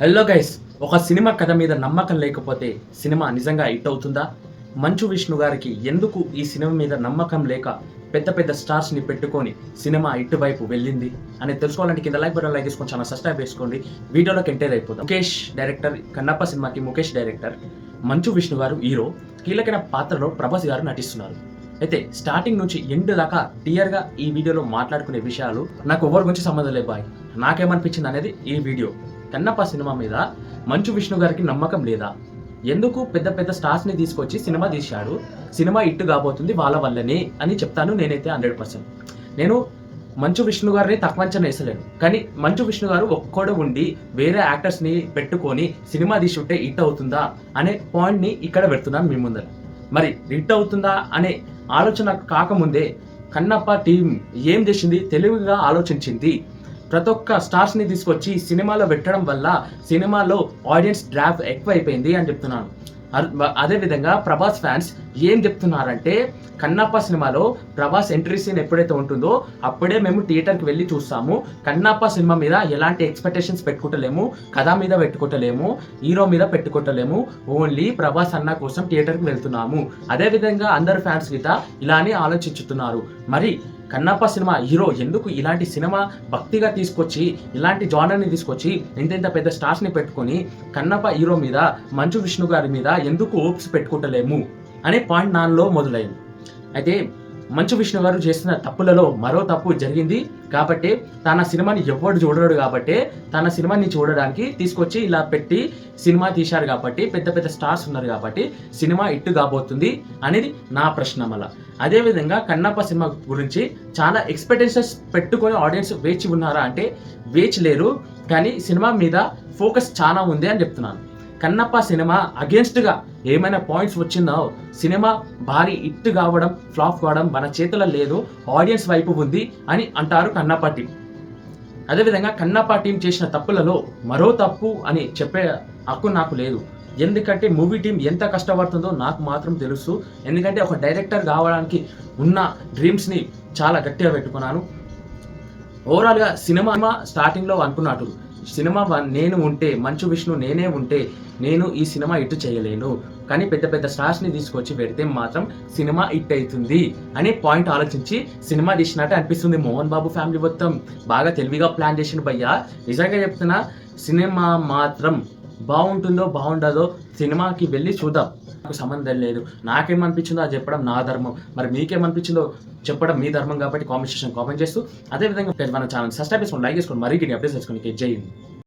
Hello guys ఒక cinema కథ మీద నమ్మకం లేకపోతే సినిమా నిజంగా హిట్ అవుతుందా? మంచు విష్ణు గారికి ఎందుకు ఈ సినిమా మీద నమ్మకం లేక పెద్ద పెద్ద స్టార్స్ని పెట్టుకొని సినిమా ఇటు వైపు వెళ్ళింది? అని తెలుసుకోవాలంటే కింద లైక్ బటన్ లైక్ చేసుకొని చాలా సబ్స్క్రైబ్ చేసుకోండి. వీడియోలోకి ఎంటర్ అయిపోతాం ముఖేష్ డైరెక్టర్ కన్నప్ప సినిమాకి ముఖేష్ డైరెక్టర్ మంచు విష్ణు గారు హీరో కీలకమైన పాత్రలో ప్రభాస్ గారు నటిస్తున్నారు. అయితే స్టార్టింగ్ నుంచి ఎండ్ దాకా క్లియర్గా ఈ వీడియోలో మాట్లాడుకునే విషయాలు నాకు ఎవరి గురించి సంబంధం లేదు బాయ్ నాకేమనిపించింది అనేది ఈ వీడియో. కన్నప్ప సినిమా మీద మంచు విష్ణు గారికి నమ్మకం లేదా? ఎందుకు పెద్ద పెద్ద స్టార్స్ని తీసుకొచ్చి సినిమా తీశాడు? సినిమా ఇట్టు కాబోతుంది వాళ్ళ వల్లనే అని చెప్తాను నేనైతే హండ్రెడ్ పర్సెంట్. నేను మంచు విష్ణు గారిని తక్కువంచన వేసలేను. కానీ మంచు విష్ణు గారు ఒక్కడు ఉండి వేరే యాక్టర్స్ని పెట్టుకొని సినిమా తీసి ఉంటే హిట్ అవుతుందా అనే పాయింట్ని ఇక్కడ పెడుతున్నాను మీ ముందర. మరి హిట్ అవుతుందా అనే ఆలోచన కాకముందే కన్నప్ప టీం ఏం చేసింది? తెలివిగా ఆలోచించింది. ప్రతి ఒక్క స్టార్స్ని తీసుకొచ్చి సినిమాలో పెట్టడం వల్ల సినిమాలో ఆడియన్స్ డ్రాప్ ఎక్కువైపోయింది అని చెప్తున్నాను. అదేవిధంగా అదే విధంగా ప్రభాస్ ఫ్యాన్స్ ఏం చెప్తున్నారంటే కన్నప్ప సినిమాలో ప్రభాస్ ఎంట్రీ సీన్ ఎప్పుడైతే ఉంటుందో అప్పుడే మేము థియేటర్కి వెళ్ళి చూస్తాము. కన్నప్ప సినిమా మీద ఎలాంటి ఎక్స్పెక్టేషన్స్ పెట్టుకుంటలేము కథ మీద పెట్టుకోవటలేము హీరో మీద పెట్టుకుంటలేము ఓన్లీ ప్రభాస్ అన్న కోసం థియేటర్కి వెళ్తున్నాము. అదేవిధంగా అందరు ఫ్యాన్స్ గీత ఇలానే ఆలోచించుతున్నారు. మరి కన్నప్ప సినిమా హీరో ఎందుకు ఇలాంటి సినిమా భక్తిగా తీసుకొచ్చి ఇలాంటి జానర్ని తీసుకొచ్చి ఇంత ఇంత పెద్ద స్టార్స్ని పెట్టుకొని కన్నప్ప హీరో మీద మంచు విష్ణు గారి మీద ఎందుకు ఓప్స్ పెట్టుకుంటలేము అనే పాయింట్ నాలో మొదలైంది. అయితే మంచు విష్ణు గారు చేసిన తప్పులలో మరో తప్పు జరిగింది కాబట్టి తన సినిమాని ఎవడు చూడడు కాబట్టి తన సినిమాని చూడడానికి తీసుకొచ్చి ఇలా పెట్టి సినిమా తీశారు కాబట్టి పెద్ద పెద్ద స్టార్స్ ఉన్నారు కాబట్టి సినిమా ఇట్టు కాబోతుంది అనేది నా ప్రశ్న మళ్ళా. అదేవిధంగా కన్నప్ప సినిమా గురించి చాలా ఎక్స్పెక్టేషన్స్ పెట్టుకొని ఆడియన్స్ వేచి ఉన్నారా అంటే వేచి లేరు. కానీ సినిమా మీద ఫోకస్ చాలా ఉంది అని చెప్తున్నాను. కన్నప్ప సినిమా అగేన్స్ట్గా ఏమైనా పాయింట్స్ వచ్చిందో సినిమా భారీ హిట్ కావడం ఫ్లాప్ కావడం మన చేతిలో లేదు ఆడియన్స్ వైపు ఉంది అని అంటారు కన్నప్ప టీం. అదేవిధంగా కన్నప్ప టీం చేసిన తప్పులలో మరో తప్పు అని చెప్పే హక్కు నాకు లేదు. ఎందుకంటే మూవీ టీం ఎంత కష్టపడుతుందో నాకు మాత్రం తెలుసు. ఎందుకంటే ఒక డైరెక్టర్ కావడానికి ఉన్న డ్రీమ్స్ని చాలా గట్టిగా పెట్టుకున్నాను. ఓవరాల్గా సినిమా స్టార్టింగ్లో అనుకున్నట్టు సినిమా వన్- నేను ఉంటే మంచు విష్ణు నేనే ఉంటే నేను ఈ సినిమా ఇటు చేయలేను. కానీ పెద్ద పెద్ద స్టార్స్ని తీసుకొచ్చి పెడితే మాత్రం సినిమా హిట్ అవుతుంది అనే పాయింట్ ఆలోచించి సినిమా తీసినట్టు అనిపిస్తుంది మోహన్ బాబు ఫ్యామిలీ మొత్తం. బాగా తెలివిగా ప్లాన్ చేసిన భయ్యా. నిజంగా చెప్తున్నా సినిమా మాత్రం బాగుంటుందో బాగుండదో సినిమాకి వెళ్ళి చూద్దాం. నాకు సంబంధం లేదు. నాకేమనిపించిందో అది చెప్పడం నా ధర్మం. మరి మీకేమనిపించిందో చెప్పడం మీ ధర్మం కాబట్టి కామెంట్ సెక్షన్ కామెంట్ చేస్తూ అదేవిధంగా మన ఛానల్ సబ్స్క్రైబ్ చేసుకోండి లైక్ చేసుకోండి మరీ అప్డేట్స్ చేసుకోండి జై